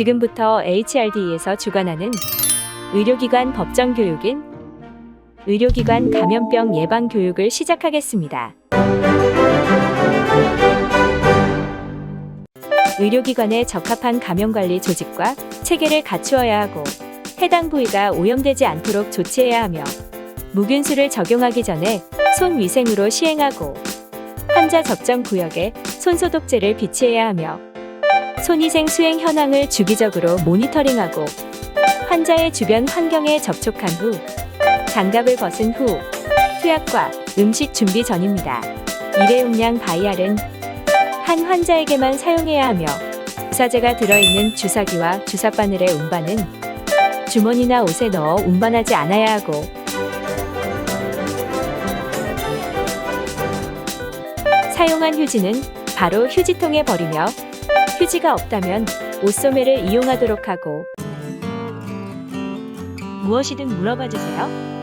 지금부터 HRD에서 주관하는 의료기관 법정 교육인 의료기관 감염병 예방 교육을 시작하겠습니다. 의료기관에 적합한 감염관리 조직과 체계를 갖추어야 하고 해당 부위가 오염되지 않도록 조치해야 하며 무균수를 적용하기 전에 손 위생으로 시행하고 환자 접점 구역에 손소독제를 비치해야 하며 손위생 수행 현황을 주기적으로 모니터링하고 환자의 주변 환경에 접촉한 후 장갑을 벗은 후 투약과 음식 준비 전입니다. 일회용량 바이알은 한 환자에게만 사용해야 하며 주사제가 들어있는 주사기와 주사바늘의 운반은 주머니나 옷에 넣어 운반하지 않아야 하고 사용한 휴지는 바로 휴지통에 버리며 휴지가 없다면 옷소매를 이용하도록 하고 무엇이든 물어봐 주세요.